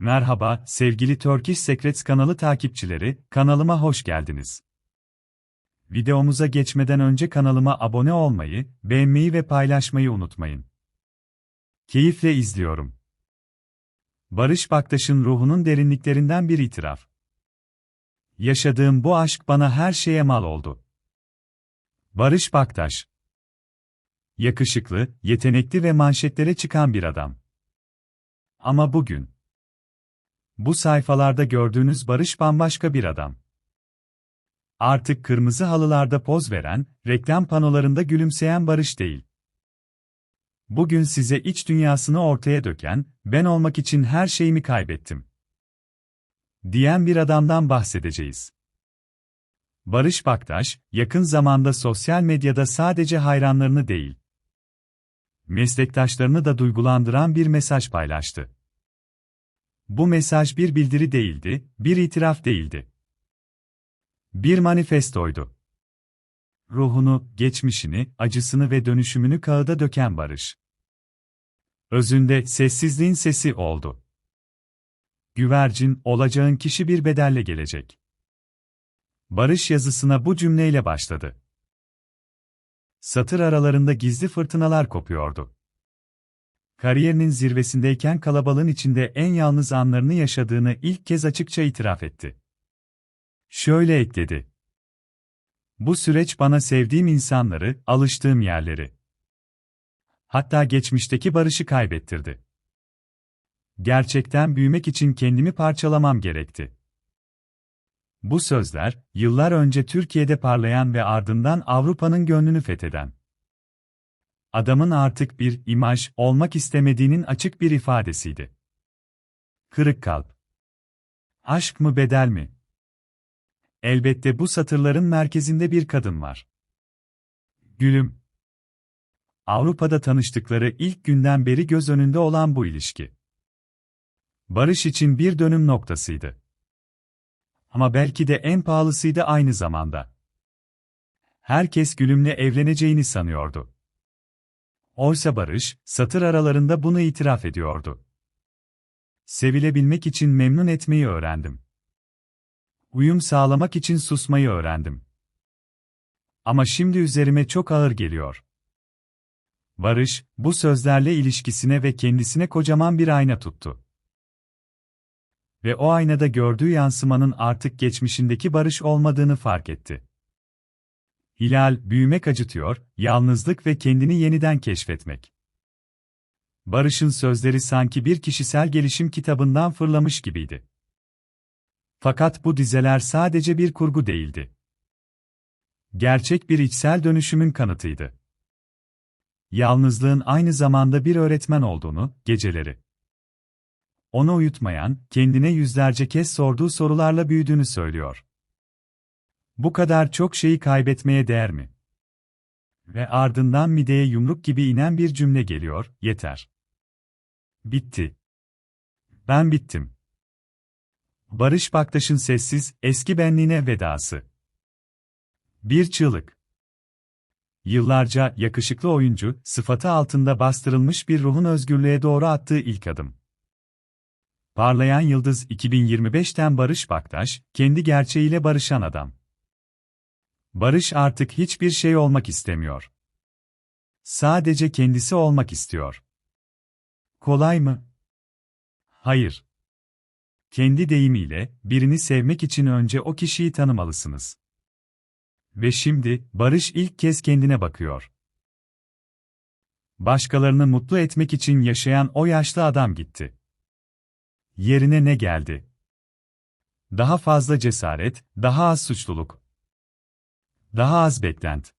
Merhaba, sevgili Turkish Secrets kanalı takipçileri, kanalıma hoş geldiniz. Videomuza geçmeden önce kanalıma abone olmayı, beğenmeyi ve paylaşmayı unutmayın. Keyifle izliyorum. Barış Baktaş'ın ruhunun derinliklerinden bir itiraf. Yaşadığım bu aşk bana her şeye mal oldu. Barış Baktaş Yakışıklı, yetenekli ve manşetlere çıkan bir adam. Ama bugün bu sayfalarda gördüğünüz Barış bambaşka bir adam. Artık kırmızı halılarda poz veren, reklam panolarında gülümseyen Barış değil. Bugün size iç dünyasını ortaya döken, ben olmak için her şeyimi kaybettim. Diyen bir adamdan bahsedeceğiz. Barış Baktaş, yakın zamanda sosyal medyada sadece hayranlarını değil, meslektaşlarını da duygulandıran bir mesaj paylaştı. Bu mesaj bir bildiri değildi, bir itiraf değildi. Bir manifestoydu. Ruhunu, geçmişini, acısını ve dönüşümünü kağıda döken Barış. Özünde sessizliğin sesi oldu. Güvercin, olacağın kişi bir bedelle gelecek. Barış yazısına bu cümleyle başladı. Satır aralarında gizli fırtınalar kopuyordu. Kariyerinin zirvesindeyken kalabalığın içinde en yalnız anlarını yaşadığını ilk kez açıkça itiraf etti. Şöyle ekledi. Bu süreç bana sevdiğim insanları, alıştığım yerleri, hatta geçmişteki barışı kaybettirdi. Gerçekten büyümek için kendimi parçalamam gerekti. Bu sözler, yıllar önce Türkiye'de parlayan ve ardından Avrupa'nın gönlünü fetheden adamın artık bir imaj olmak istemediğinin açık bir ifadesiydi. Kırık kalp. Aşk mı bedel mi? Elbette bu satırların merkezinde bir kadın var. Gülüm. Avrupa'da tanıştıkları ilk günden beri göz önünde olan bu ilişki. Barış için bir dönüm noktasıydı. Ama belki de en pahalısıydı aynı zamanda. Herkes Gülüm'le evleneceğini sanıyordu. Oysa Barış, satır aralarında bunu itiraf ediyordu. Sevilebilmek için memnun etmeyi öğrendim. Uyum sağlamak için susmayı öğrendim. Ama şimdi üzerime çok ağır geliyor. Barış, bu sözlerle ilişkisine ve kendisine kocaman bir ayna tuttu. Ve o aynada gördüğü yansımanın artık geçmişindeki Barış olmadığını fark etti. Hilal, büyümek acıtıyor, yalnızlık ve kendini yeniden keşfetmek. Barış'ın sözleri sanki bir kişisel gelişim kitabından fırlamış gibiydi. Fakat bu dizeler sadece bir kurgu değildi. Gerçek bir içsel dönüşümün kanıtıydı. Yalnızlığın aynı zamanda bir öğretmen olduğunu, geceleri. Onu uyutmayan, kendine yüzlerce kez sorduğu sorularla büyüdüğünü söylüyor. Bu kadar çok şeyi kaybetmeye değer mi? Ve ardından mideye yumruk gibi inen bir cümle geliyor, yeter. Bitti. Ben bittim. Barış Baktaş'ın sessiz, eski benliğine vedası. Bir çığlık. Yıllarca yakışıklı oyuncu, sıfatı altında bastırılmış bir ruhun özgürlüğe doğru attığı ilk adım. Parlayan Yıldız 2025'ten Barış Baktaş, kendi gerçeğiyle barışan adam. Barış artık hiçbir şey olmak istemiyor. Sadece kendisi olmak istiyor. Kolay mı? Hayır. Kendi deyimiyle, birini sevmek için önce o kişiyi tanımalısınız. Ve şimdi, Barış ilk kez kendine bakıyor. Başkalarını mutlu etmek için yaşayan o yaşlı adam gitti. Yerine ne geldi? Daha fazla cesaret, daha az suçluluk. Daha az beklent.